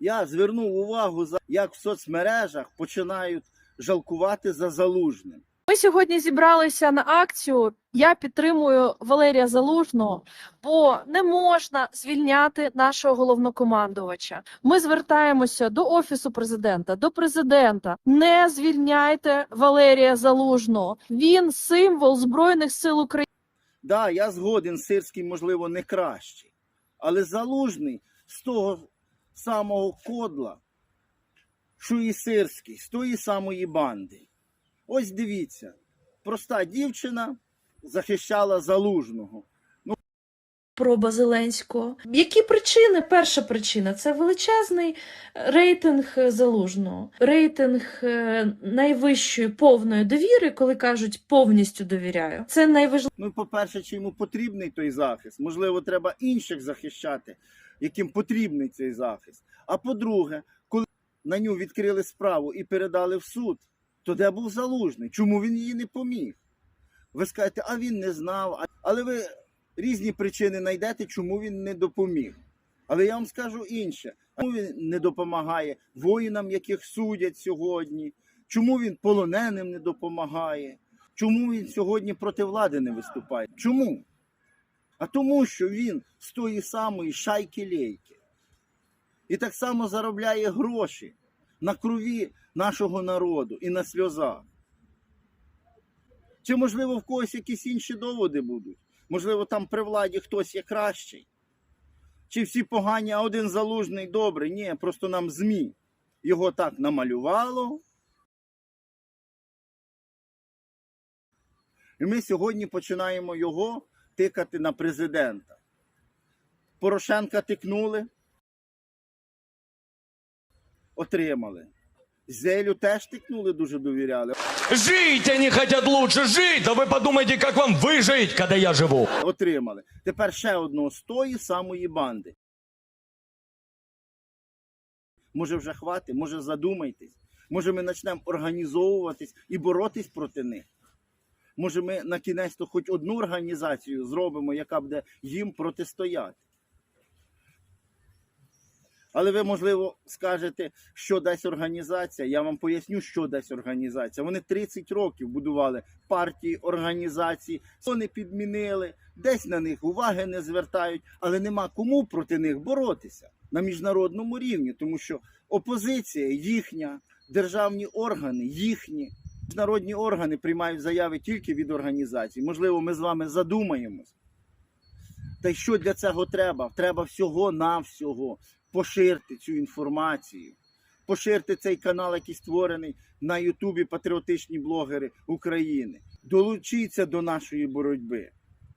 Я звернув увагу, за- як в соцмережах починають жалкувати за залужним. Ми сьогодні зібралися на акцію. Я підтримую Валерія Залужного, бо не можна звільняти нашого головнокомандувача. Ми звертаємося до офісу президента, до президента. Не звільняйте Валерія Залужного. Він символ збройних сил України. Да, я згоден, сирський, можливо, не кращий. Але залужний з того самого кодла, що і сирський, з тої самої банди. Ось дивіться, проста дівчина захищала залужного. Проба Зеленського. Які причини? Перша причина це величезний рейтинг залужного, рейтинг е, найвищої повної довіри, коли кажуть повністю довіряю. Це найважливіше. Ну, по-перше, чи йому потрібний той захист? Можливо, треба інших захищати, яким потрібний цей захист. А по-друге, коли на нього відкрили справу і передали в суд, то де був залужний? Чому він її не поміг? Ви скажете, а він не знав. Але ви різні причини знайдете, чому він не допоміг. Але я вам скажу інше: чому він не допомагає воїнам, яких судять сьогодні? Чому він полоненим не допомагає? Чому він сьогодні проти влади не виступає? Чому? А тому, що він з тої самої шайки лейки. І так само заробляє гроші на крові нашого народу і на сльозах. Чи, можливо, в когось якісь інші доводи будуть? Можливо, там при владі хтось є кращий? Чи всі погані, а один залужний добрий? Ні, просто нам ЗМІ його так намалювало. І ми сьогодні починаємо його тикати на президента. Порошенка тикнули, отримали. Зелю теж тикнули, дуже довіряли. Жить они хотят лучше жить, да вы подумайте, как вам выжить, когда я живу. Отримали. Тепер ще одного з тої самої банди. Може вже хватить, може задумайтесь. Може ми почнемо організовуватись і боротись проти них. Може ми на кінець то хоч одну організацію зробимо, яка буде їм протистояти. Але ви, можливо, скажете, що дасть організація. Я вам поясню, що дасть організація. Вони 30 років будували партії, організації, вони підмінили, десь на них уваги не звертають, але нема кому проти них боротися на міжнародному рівні, тому що опозиція їхня, державні органи їхні. Міжнародні органи приймають заяви тільки від організацій. Можливо, ми з вами задумаємось. Та й що для цього треба? Треба всього-навсього поширити цю інформацію. Поширте цей канал, який створений на Ютубі патріотичні блогери України. Долучіться до нашої боротьби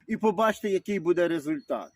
і побачите, який буде результат.